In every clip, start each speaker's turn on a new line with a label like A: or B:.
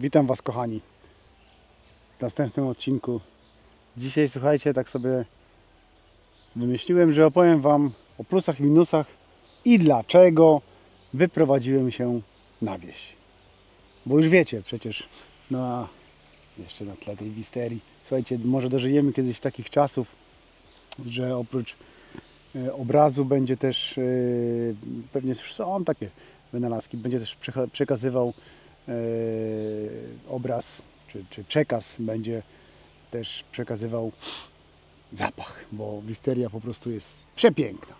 A: Witam Was kochani w następnym odcinku. Dzisiaj słuchajcie, tak sobie wymyśliłem, że opowiem Wam o plusach i minusach i dlaczego wyprowadziłem się na wieś. Bo już wiecie przecież na jeszcze na tle tej wisterii. Słuchajcie, może dożyjemy kiedyś takich czasów, że oprócz e, obrazu będzie też e, pewnie są takie wynalazki, będzie też przekazywał obraz czy, czy przekaz będzie też przekazywał zapach, bo wisteria po prostu jest przepiękna.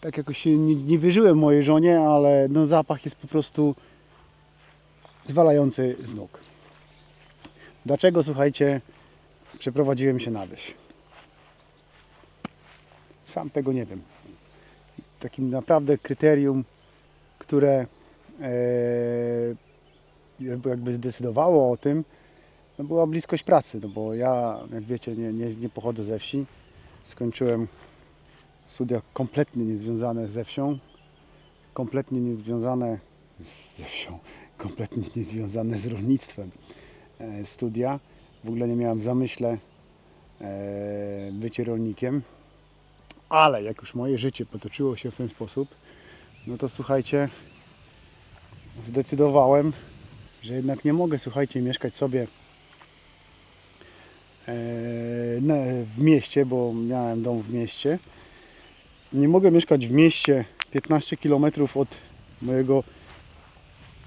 A: Tak jakoś się nie, nie wierzyłem mojej żonie, ale no zapach jest po prostu zwalający z nóg. Dlaczego, słuchajcie, przeprowadziłem się na? Sam tego nie wiem. Takim naprawdę kryterium, które e, jakby zdecydowało o tym, no była bliskość pracy, no bo ja, jak wiecie, nie, nie, nie pochodzę ze wsi. Skończyłem studia kompletnie niezwiązane ze wsią, kompletnie niezwiązane z- ze wsią, kompletnie niezwiązane z rolnictwem e, studia. W ogóle nie miałem zamyśle e, bycie rolnikiem, ale jak już moje życie potoczyło się w ten sposób, no to słuchajcie, zdecydowałem, że jednak nie mogę, słuchajcie, mieszkać sobie e, w mieście, bo miałem dom w mieście. Nie mogę mieszkać w mieście 15 km od mojego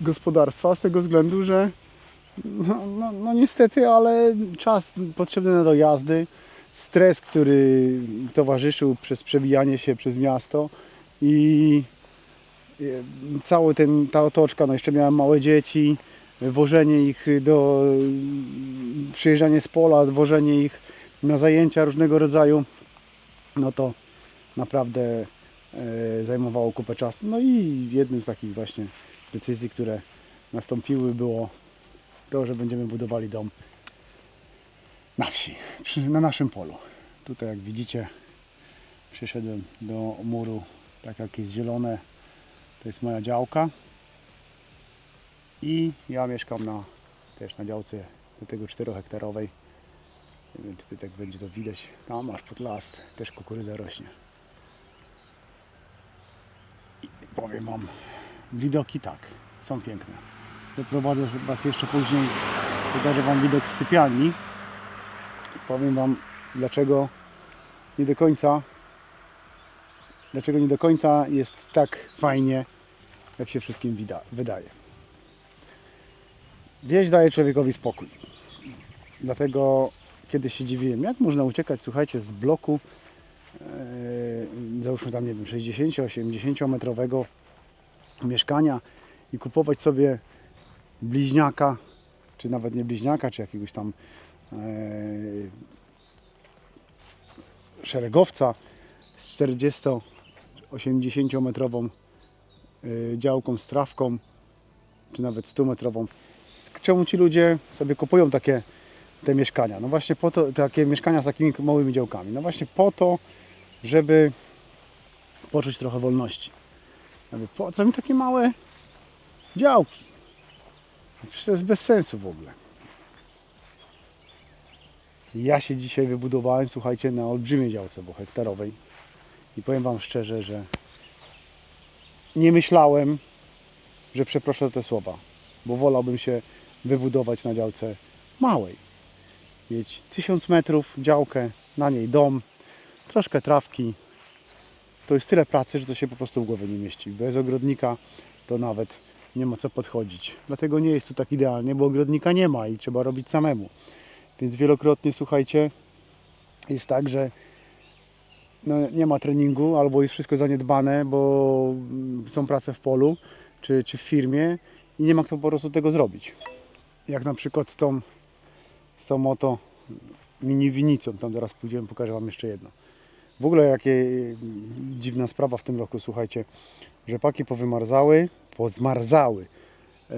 A: gospodarstwa z tego względu, że no, no, no niestety, ale czas potrzebny na dojazdy, stres, który towarzyszył przez przebijanie się przez miasto i e, cały ten, ta otoczka, no jeszcze miałem małe dzieci, wożenie ich do, przyjeżdżanie z pola, wożenie ich na zajęcia różnego rodzaju, no to naprawdę e, zajmowało kupę czasu. No i jednym z takich właśnie decyzji, które nastąpiły było to, że będziemy budowali dom na wsi, na naszym polu. Tutaj jak widzicie przyszedłem do muru, tak jak jest zielone, to jest moja działka. I ja mieszkam na, też na działce do tego 4 hektarowej. Nie wiem, czy tutaj tak będzie to widać. Tam aż pod las też kukurydza rośnie. I powiem Wam, widoki tak, są piękne. Wyprowadzę Was jeszcze później, pokażę Wam widok z sypialni. Powiem Wam, dlaczego nie do końca dlaczego nie do końca jest tak fajnie, jak się wszystkim wydaje. Wieś daje człowiekowi spokój. Dlatego kiedyś się dziwiłem, jak można uciekać, słuchajcie, z bloku, e, załóżmy tam, nie wiem, 60-80 metrowego mieszkania i kupować sobie bliźniaka, czy nawet nie bliźniaka, czy jakiegoś tam e, szeregowca z 40-80 metrową y, działką z trawką, czy nawet 100 metrową. Czemu ci ludzie sobie kupują takie te mieszkania? No właśnie po to, takie mieszkania z takimi małymi działkami. No właśnie po to, żeby poczuć trochę wolności. Po co mi takie małe działki? Przecież to jest bez sensu w ogóle. Ja się dzisiaj wybudowałem, słuchajcie, na olbrzymiej działce, bo hektarowej. I powiem Wam szczerze, że nie myślałem, że przeproszę te słowa, bo wolałbym się wybudować na działce małej. Mieć 1000 metrów działkę, na niej dom, troszkę trawki. To jest tyle pracy, że to się po prostu w głowie nie mieści. Bez ogrodnika to nawet nie ma co podchodzić. Dlatego nie jest tu tak idealnie, bo ogrodnika nie ma i trzeba robić samemu. Więc wielokrotnie, słuchajcie, jest tak, że no, nie ma treningu albo jest wszystko zaniedbane, bo są prace w polu czy, czy w firmie i nie ma kto po prostu tego zrobić. Jak na przykład z tą, z tą oto mini winicą, tam zaraz pójdziemy, pokażę Wam jeszcze jedno. W ogóle jakie mm, dziwna sprawa w tym roku, słuchajcie, rzepaki powymarzały, pozmarzały, yy,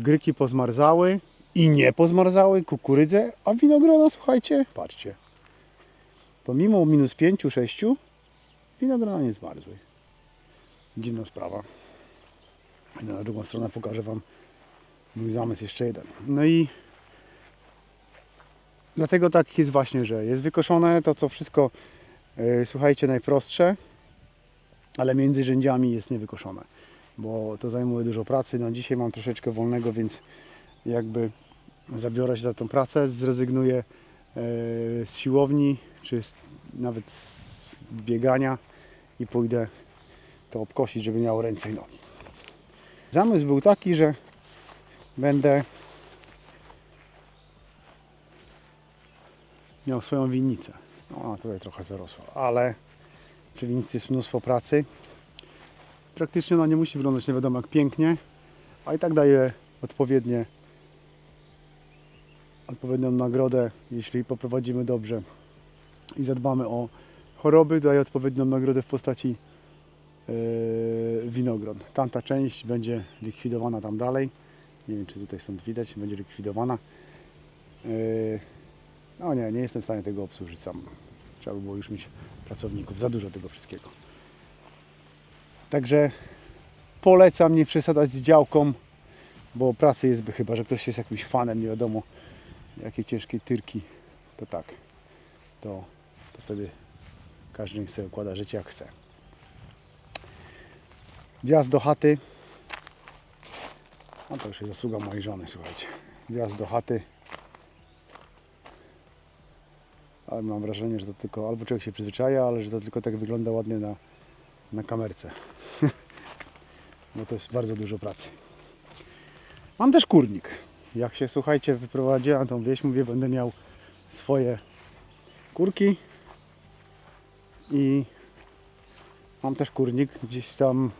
A: gryki pozmarzały i nie pozmarzały, kukurydzę, a winogrona, słuchajcie, patrzcie, pomimo minus 5, 6, winogrona nie zmarzły. Dziwna sprawa. Na drugą stronę, pokażę Wam Mój zamysł jeszcze jeden. No i dlatego tak jest właśnie, że jest wykoszone to, co wszystko, yy, słuchajcie, najprostsze, ale między rzędziami jest niewykoszone, bo to zajmuje dużo pracy. No dzisiaj mam troszeczkę wolnego, więc jakby zabiorę się za tą pracę, zrezygnuję yy, z siłowni, czy z, nawet z biegania i pójdę to obkosić, żeby miało ręce i nogi. Zamysł był taki, że będę miał swoją winnicę. No, tutaj trochę zarosła, ale przy winnicy jest mnóstwo pracy. Praktycznie ona nie musi wyglądać nie wiadomo jak pięknie, a i tak daje odpowiednie odpowiednią nagrodę, jeśli poprowadzimy dobrze i zadbamy o choroby, daje odpowiednią nagrodę w postaci yy, winogron. Tamta część będzie likwidowana tam dalej. Nie wiem, czy tutaj stąd widać, będzie likwidowana. Yy, no nie, nie jestem w stanie tego obsłużyć sam. Trzeba by było już mieć pracowników, za dużo tego wszystkiego. Także polecam nie przesadzać z działką, bo pracy jest, by chyba, że ktoś jest jakimś fanem, nie wiadomo jakiej ciężkiej tyrki, to tak, to, to wtedy każdy sobie układa życie jak chce. Wjazd do chaty. A to już jest zasługa mojej żony, słuchajcie. Wjazd do chaty. Ale mam wrażenie, że to tylko, albo człowiek się przyzwyczaja, ale że to tylko tak wygląda ładnie na, na kamerce. Bo to jest bardzo dużo pracy. Mam też kurnik. Jak się, słuchajcie, wyprowadzi na tą wieś, mówię, będę miał swoje kurki i mam też kurnik gdzieś tam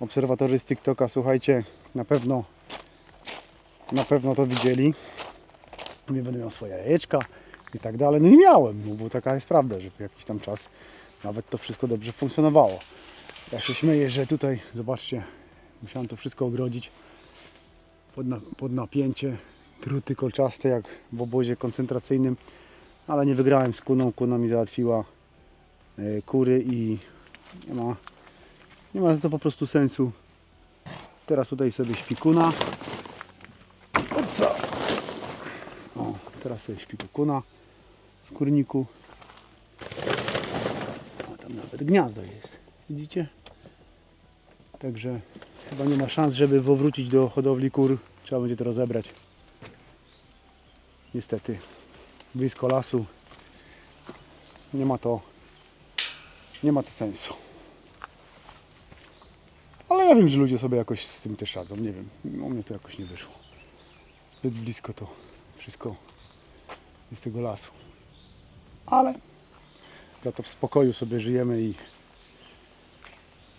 A: obserwatorzy z TikToka, słuchajcie, na pewno na pewno to widzieli. Nie będę miał swoje jajeczka i tak dalej. No i miałem, no bo taka jest prawda, że jakiś tam czas nawet to wszystko dobrze funkcjonowało. Ja się śmieję, że tutaj, zobaczcie, musiałem to wszystko ogrodzić pod, na, pod napięcie, druty kolczaste jak w obozie koncentracyjnym, ale nie wygrałem z kuną, kuna mi załatwiła e, kury i nie ma, nie ma to po prostu sensu. Teraz tutaj sobie śpi kuna. Upsa. O, teraz sobie śpi tu kuna w kurniku. Tam nawet gniazdo jest. Widzicie? Także chyba nie ma szans, żeby powrócić do hodowli kur. Trzeba będzie to rozebrać. Niestety, blisko lasu. Nie ma to, nie ma to sensu. Ja wiem, że ludzie sobie jakoś z tym też radzą. Nie wiem, u mnie to jakoś nie wyszło. Zbyt blisko to wszystko jest tego lasu. Ale za to w spokoju sobie żyjemy i,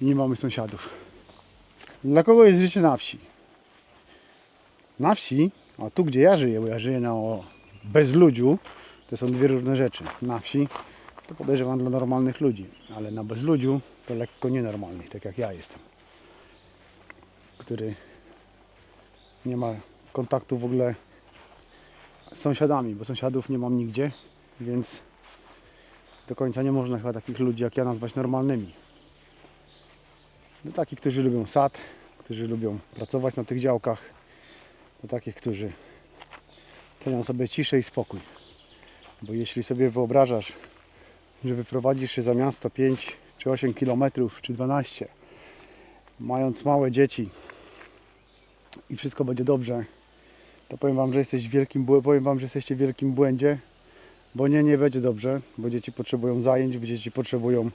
A: i nie mamy sąsiadów. Dla kogo jest życie na wsi? Na wsi, a tu gdzie ja żyję, bo ja żyję na bezludziu, to są dwie różne rzeczy. Na wsi to podejrzewam dla normalnych ludzi, ale na bezludziu to lekko nienormalnych, tak jak ja jestem, który nie ma kontaktu w ogóle z sąsiadami, bo sąsiadów nie mam nigdzie, więc do końca nie można chyba takich ludzi jak ja nazwać normalnymi. Do takich, którzy lubią sad, którzy lubią pracować na tych działkach, do takich, którzy cenią sobie ciszę i spokój. Bo jeśli sobie wyobrażasz, że wyprowadzisz się za miasto 5 czy 8 km, czy 12, mając małe dzieci i wszystko będzie dobrze, to powiem Wam, że jesteś wielkim, powiem Wam, że jesteście w wielkim błędzie, bo nie, nie będzie dobrze, bo dzieci potrzebują zajęć, bo dzieci potrzebują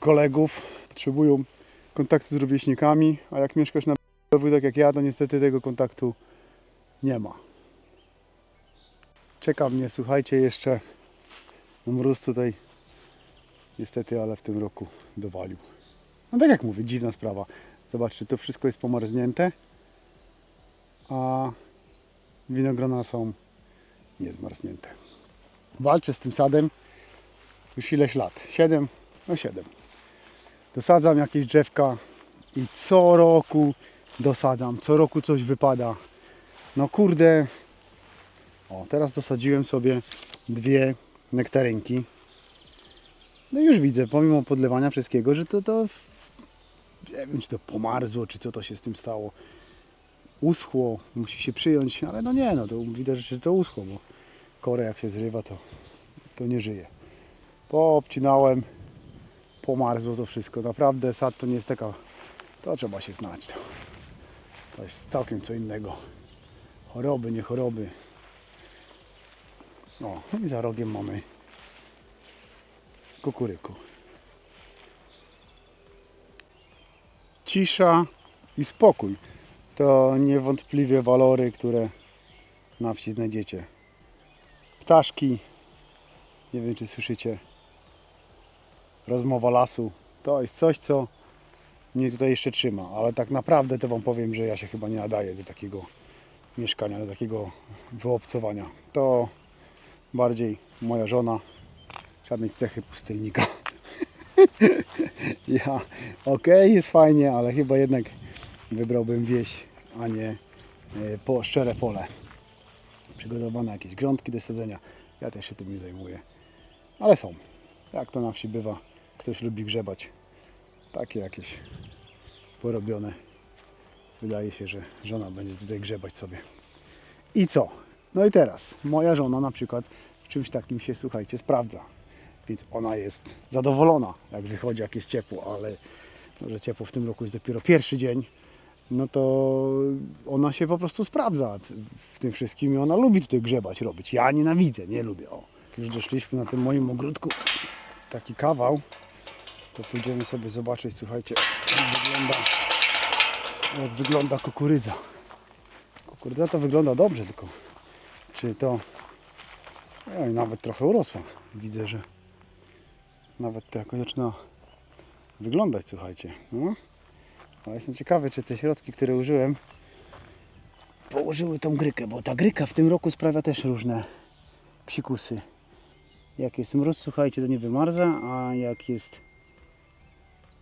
A: kolegów, potrzebują kontaktu z rówieśnikami, a jak mieszkasz na b***owy, tak jak ja, to niestety tego kontaktu nie ma. Czeka mnie, słuchajcie, jeszcze mróz tutaj niestety, ale w tym roku dowalił. No tak jak mówię, dziwna sprawa. Zobaczcie, to wszystko jest pomarznięte, a winogrona są niezmarznięte. Walczę z tym sadem już ileś lat. 7, no 7. Dosadzam jakieś drzewka i co roku dosadzam, co roku coś wypada. No kurde, o teraz dosadziłem sobie dwie nektarynki. No już widzę, pomimo podlewania wszystkiego, że to, to Nie wiem, czy to pomarzło, czy co to się z tym stało. Uschło, musi się przyjąć, ale no nie, no to widać, że to uschło, bo korę jak się zrywa, to, to nie żyje. Poobcinałem, pomarzło to wszystko. Naprawdę sad to nie jest taka, to trzeba się znać. To, to jest całkiem co innego. Choroby, nie choroby. O, i za rogiem mamy kukuryku. Cisza i spokój to niewątpliwie walory, które na wsi znajdziecie. Ptaszki, nie wiem czy słyszycie, rozmowa lasu, to jest coś, co mnie tutaj jeszcze trzyma, ale tak naprawdę to Wam powiem, że ja się chyba nie nadaję do takiego mieszkania, do takiego wyobcowania. To bardziej moja żona, trzeba mieć cechy pustelnika. ja, okej, jest fajnie, ale chyba jednak wybrałbym wieś, a nie e, po szczere pole. Przygotowane jakieś grządki do sadzenia. Ja też się tym nie zajmuję. Ale są. Jak to na wsi bywa, ktoś lubi grzebać. Takie jakieś porobione. Wydaje się, że żona będzie tutaj grzebać sobie. I co? No i teraz, moja żona na przykład w czymś takim się, słuchajcie, sprawdza. Więc ona jest zadowolona, jak wychodzi, jak jest ciepło, ale że ciepło w tym roku jest dopiero pierwszy dzień, no to ona się po prostu sprawdza w tym wszystkim i ona lubi tutaj grzebać, robić. Ja nienawidzę, nie lubię. O, już doszliśmy na tym moim ogródku taki kawał, to pójdziemy sobie zobaczyć, słuchajcie, jak wygląda, jak wygląda kukurydza. Kukurydza to wygląda dobrze, tylko czy to Oj, nawet trochę urosła. Widzę, że nawet to jakoś zaczyna wyglądać, słuchajcie. No. Ale jestem ciekawy, czy te środki, które użyłem, położyły tą grykę, bo ta gryka w tym roku sprawia też różne psikusy. Jak jest mróz, słuchajcie, to nie wymarza, a jak jest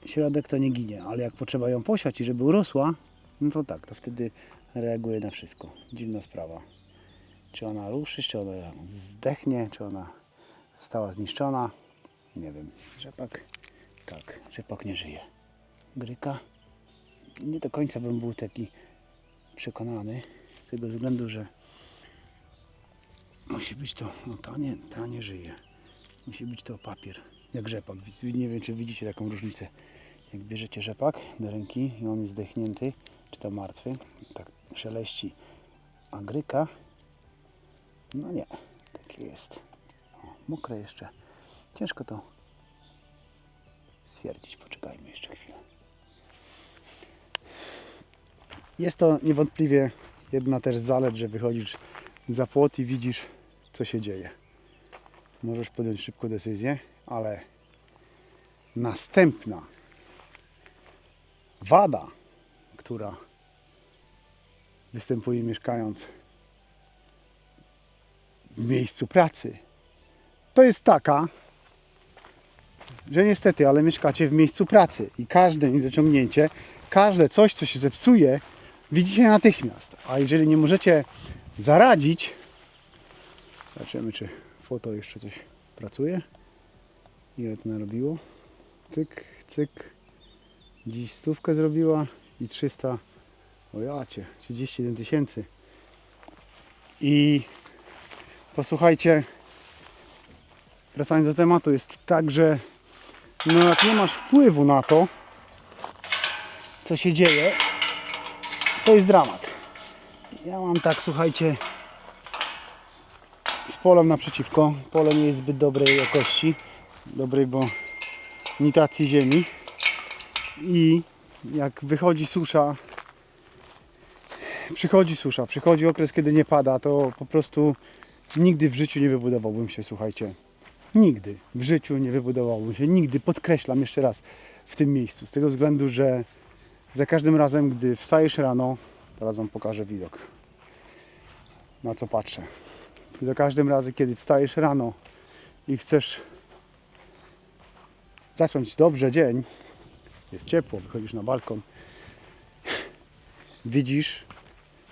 A: środek, to nie ginie. Ale jak potrzeba ją posiać i żeby urosła, no to tak, to wtedy reaguje na wszystko. Dziwna sprawa. Czy ona ruszy, czy ona zdechnie, czy ona została zniszczona. Nie wiem. Rzepak, tak, rzepak nie żyje. Gryka, nie do końca bym był taki przekonany, z tego względu, że musi być to, no ta nie, ta nie żyje. Musi być to papier, jak rzepak. Nie wiem, czy widzicie taką różnicę. Jak bierzecie rzepak do ręki i on jest zdechnięty, czy to martwy, tak szeleści, a gryka no nie, takie jest. O, mokre jeszcze. Ciężko to stwierdzić. Poczekajmy jeszcze chwilę. Jest to niewątpliwie jedna też zalet, że wychodzisz za płot i widzisz, co się dzieje. Możesz podjąć szybko decyzję, ale następna wada, która występuje mieszkając w miejscu pracy. To jest taka, że niestety, ale mieszkacie w miejscu pracy i każde niedociągnięcie, każde coś, co się zepsuje, widzicie natychmiast. A jeżeli nie możecie zaradzić, zobaczymy, czy foto jeszcze coś pracuje. Ile to narobiło? Cyk, cyk. Dziś stówkę zrobiła i 300, o jacie, 31 tysięcy. I Posłuchajcie, wracając do tematu, jest tak, że no jak nie masz wpływu na to, co się dzieje, to jest dramat. Ja mam tak, słuchajcie, z polem naprzeciwko. Pole nie jest zbyt dobrej jakości, dobrej, bo nitacji ziemi. I jak wychodzi susza, przychodzi susza, przychodzi okres, kiedy nie pada, to po prostu Nigdy w życiu nie wybudowałbym się, słuchajcie. Nigdy w życiu nie wybudowałbym się. Nigdy, podkreślam jeszcze raz, w tym miejscu. Z tego względu, że za każdym razem, gdy wstajesz rano, teraz Wam pokażę widok, na co patrzę. Za każdym razem, kiedy wstajesz rano i chcesz zacząć dobrze dzień, jest ciepło, wychodzisz na balkon, widzisz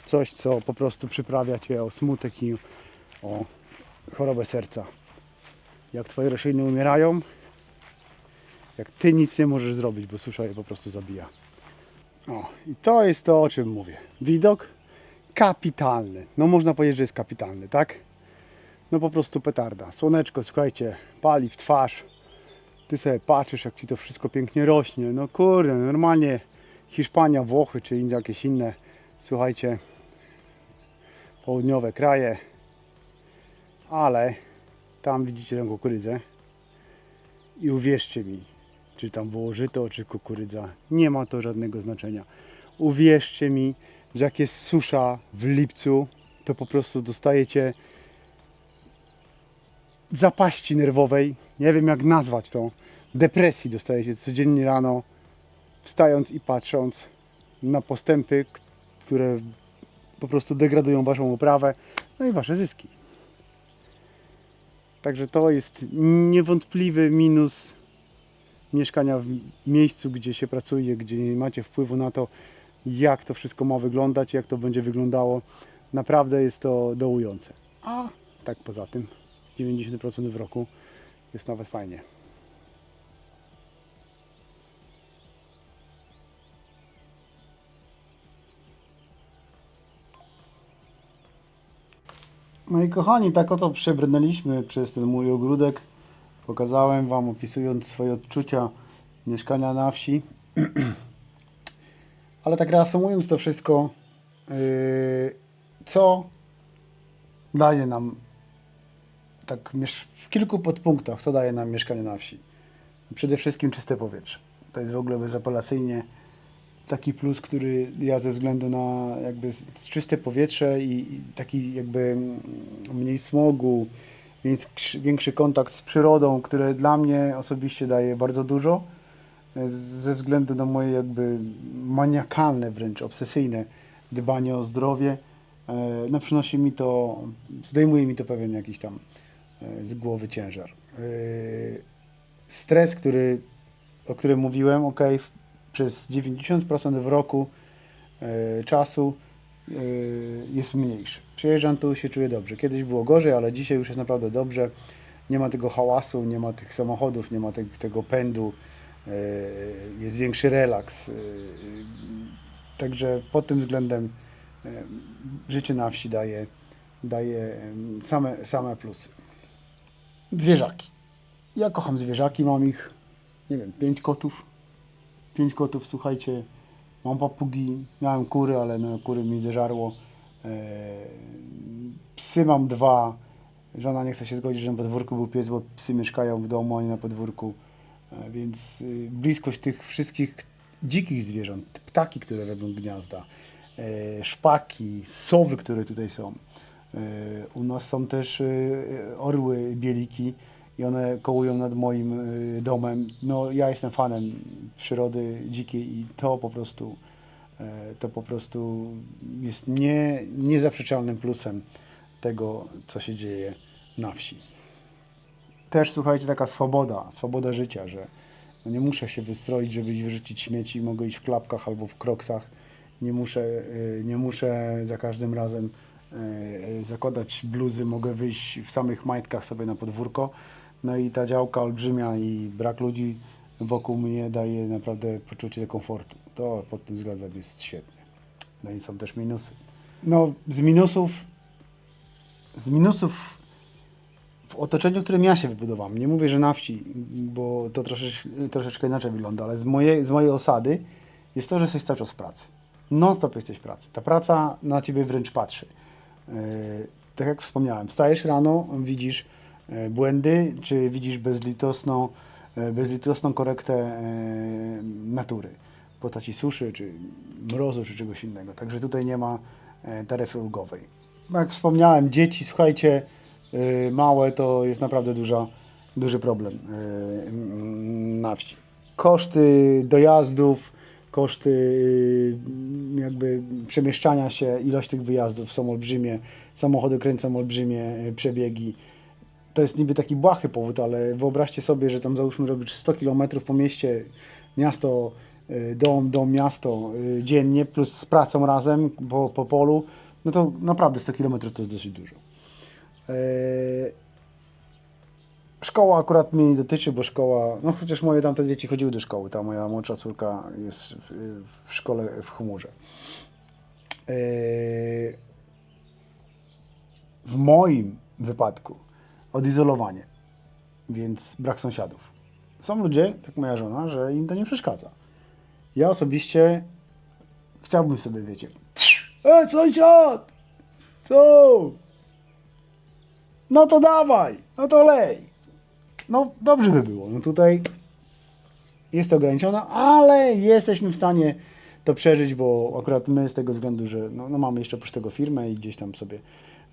A: coś, co po prostu przyprawia Cię o smutek i o chorobę serca. Jak Twoje rośliny umierają, Jak ty nic nie możesz zrobić, bo susza je po prostu zabija. O, i to jest to, o czym mówię. Widok kapitalny. No można powiedzieć, że jest kapitalny, tak? No po prostu petarda. Słoneczko, słuchajcie, pali w twarz. Ty sobie patrzysz, jak ci to wszystko pięknie rośnie. No kurde, normalnie Hiszpania, Włochy, czy jakieś inne, słuchajcie, południowe kraje. Ale tam widzicie tę kukurydzę. I uwierzcie mi, czy tam było żyto, czy kukurydza, nie ma to żadnego znaczenia. Uwierzcie mi, że jak jest susza w lipcu, to po prostu dostajecie zapaści nerwowej, nie wiem jak nazwać to, depresji dostajecie codziennie rano, wstając i patrząc na postępy, które po prostu degradują Waszą uprawę, no i Wasze zyski. Także to jest niewątpliwy minus mieszkania w miejscu, gdzie się pracuje, gdzie nie macie wpływu na to, jak to wszystko ma wyglądać, jak to będzie wyglądało. Naprawdę jest to dołujące. A tak poza tym, 90% w roku jest nawet fajnie. Moi kochani, tak oto przebrnęliśmy przez ten mój ogródek. Pokazałem Wam, opisując swoje odczucia mieszkania na wsi. Ale tak reasumując to wszystko, yy, co daje nam, tak w kilku podpunktach, co daje nam mieszkanie na wsi? Przede wszystkim czyste powietrze. To jest w ogóle bezapelacyjnie taki plus, który ja ze względu na jakby czyste powietrze i, taki jakby mniej smogu, więc większy kontakt z przyrodą, które dla mnie osobiście daje bardzo dużo e, ze względu na moje jakby maniakalne, wręcz obsesyjne dbanie o zdrowie. e, No przynosi mi to, zdejmuje mi to pewien jakiś tam e, z głowy ciężar. Stres, który, o którym mówiłem, ok, przez 90% w roku e, czasu e, jest mniejszy. Przyjeżdżam tu, się czuję dobrze. Kiedyś było gorzej, ale dzisiaj już jest naprawdę dobrze. Nie ma tego hałasu, nie ma tych samochodów, nie ma te, tego pędu. e, Jest większy relaks. Także pod tym względem życie na wsi daje, daje same, same plusy. Zwierzaki. Ja kocham zwierzaki, mam ich, nie wiem, pięć kotów. Pięć kotów, słuchajcie, mam papugi, miałem kury, ale no, kury mi zeżarło. E, psy mam dwa. Żona nie chce się zgodzić, że na podwórku był pies, bo psy mieszkają w domu, a nie na podwórku. E, więc y, bliskość tych wszystkich dzikich zwierząt, ptaki, które robią gniazda, e, szpaki, sowy, które tutaj są. U nas są też e, orły bieliki i one kołują nad moim e, domem. No ja jestem fanem przyrody dzikiej i to po prostu e, to po prostu jest nie, niezaprzeczalnym plusem tego, co się dzieje na wsi. Też słuchajcie, taka swoboda, swoboda życia, że no nie muszę się wystroić, żeby wyrzucić śmieci, mogę iść w klapkach albo w kroksach. Nie muszę, y, nie muszę za każdym razem y, zakładać bluzy, mogę wyjść w samych majtkach sobie na podwórko. No i ta działka olbrzymia i brak ludzi wokół mnie daje naprawdę poczucie komfortu. To pod tym względem jest świetnie. No i są też minusy. No z minusów, z minusów w otoczeniu, w którym ja się wybudowałem, nie mówię, że na wsi, bo to troszeczkę, troszeczkę inaczej wygląda, ale z mojej, z mojej osady jest to, że jesteś cały czas w pracy. Non-stop jesteś w pracy. Ta praca na ciebie wręcz patrzy. Yy, tak jak wspomniałem, wstajesz rano, widzisz błędy, czy widzisz bezlitosną, e, bezlitosną korektę e, natury w postaci suszy, czy mrozu, czy czegoś innego. Także tutaj nie ma e, taryfy ulgowej. Jak wspomniałem, dzieci, słuchajcie, małe to jest naprawdę duża, duży problem na wsi. Koszty dojazdów, koszty y, jakby przemieszczania się, ilość tych wyjazdów są olbrzymie, samochody kręcą olbrzymie przebiegi. To jest niby taki błahy powód, ale wyobraźcie sobie, że tam załóżmy robisz 100 km po mieście, miasto, y, dom, dom, miasto y, dziennie, plus z pracą razem po, po polu, no to naprawdę 100 km to jest dosyć dużo. Eee, Szkoła akurat mnie nie dotyczy, bo szkoła, no chociaż moje tamte dzieci chodziły do szkoły, ta moja młodsza córka jest w, w szkole w chmurze. W moim wypadku odizolowanie, więc brak sąsiadów. Są ludzie, jak moja żona, że im to nie przeszkadza. Ja osobiście chciałbym sobie, wiecie, e, sąsiad! Co? No to dawaj, no to lej. No dobrze by było. No tutaj jest to ograniczone, ale jesteśmy w stanie to przeżyć, bo akurat my z tego względu, że no, no mamy jeszcze oprócz tego firmę i gdzieś tam sobie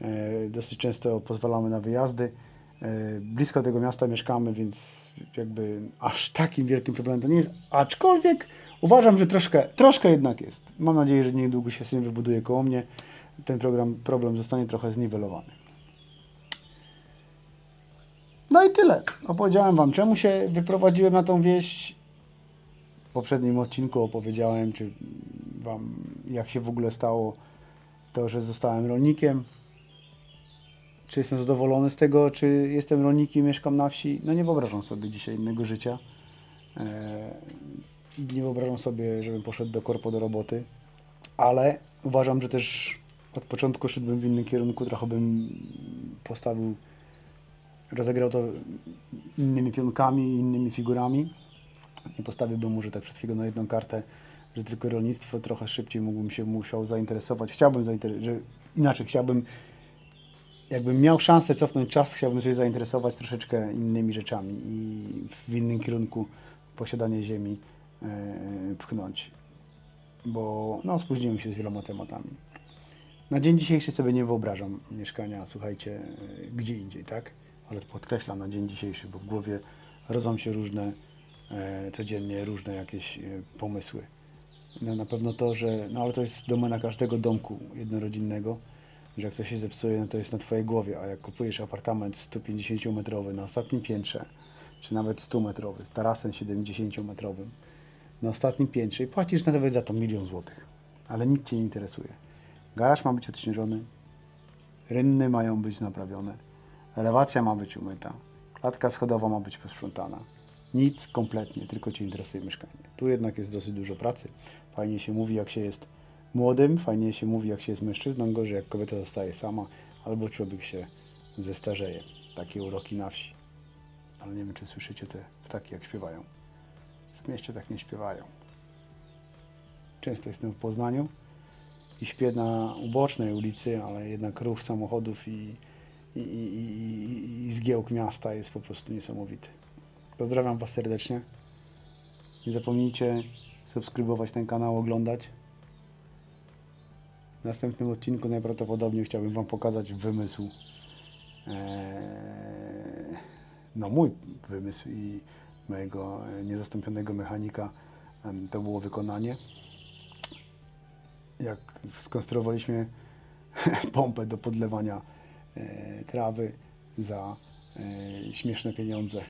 A: e, dosyć często pozwalamy na wyjazdy. E, blisko tego miasta mieszkamy, więc jakby aż takim wielkim problemem to nie jest. Aczkolwiek uważam, że troszkę, troszkę jednak jest. Mam nadzieję, że niedługo się syn wybuduje koło mnie. Ten program, problem zostanie trochę zniwelowany. No i tyle. Opowiedziałem Wam, czemu się wyprowadziłem na tą wieś. W poprzednim odcinku opowiedziałem, czy Wam, jak się w ogóle stało to, że zostałem rolnikiem. Czy jestem zadowolony z tego, czy jestem rolnikiem, mieszkam na wsi. No nie wyobrażam sobie dzisiaj innego życia. Eee, nie wyobrażam sobie, żebym poszedł do korpo do roboty, ale uważam, że też od początku szedłbym w innym kierunku, trochę bym postawił rozegrał to innymi pionkami, innymi figurami. Nie postawiłbym może tak chwilą na jedną kartę, że tylko rolnictwo trochę szybciej mógłbym się musiał zainteresować. Chciałbym zainteresować, inaczej chciałbym, jakbym miał szansę cofnąć czas, chciałbym się zainteresować troszeczkę innymi rzeczami i w innym kierunku posiadanie ziemi e, pchnąć. Bo no, spóźniłem się z wieloma tematami. Na dzień dzisiejszy sobie nie wyobrażam mieszkania, słuchajcie, e, gdzie indziej, tak? Ale podkreślam na dzień dzisiejszy, bo w głowie rodzą się różne, e, codziennie różne jakieś pomysły. No, na pewno to, że, no ale to jest domena każdego domku jednorodzinnego, że jak coś się zepsuje, no to jest na Twojej głowie, a jak kupujesz apartament 150-metrowy na ostatnim piętrze, czy nawet 100-metrowy, z tarasem 70-metrowym, na ostatnim piętrze i płacisz nawet za to milion złotych, ale nic Cię nie interesuje. Garaż ma być odśnieżony, rynny mają być naprawione, elewacja ma być umyta, klatka schodowa ma być posprzątana. Nic kompletnie, tylko Cię interesuje mieszkanie. Tu jednak jest dosyć dużo pracy. Fajnie się mówi, jak się jest młodym, fajnie się mówi, jak się jest mężczyzną, gorzej jak kobieta zostaje sama, albo człowiek się zestarzeje. Takie uroki na wsi. Ale nie wiem, czy słyszycie te ptaki, jak śpiewają. W mieście tak nie śpiewają. Często jestem w Poznaniu i śpię na ubocznej ulicy, ale jednak ruch samochodów i, i, i, i, i zgiełk miasta jest po prostu niesamowity. Pozdrawiam Was serdecznie. Nie zapomnijcie subskrybować ten kanał, oglądać. W następnym odcinku najprawdopodobniej chciałbym Wam pokazać wymysł. Eee, no mój wymysł i mojego e, niezastąpionego mechanika to było wykonanie. Jak skonstruowaliśmy pompę do podlewania e, trawy za e, śmieszne pieniądze.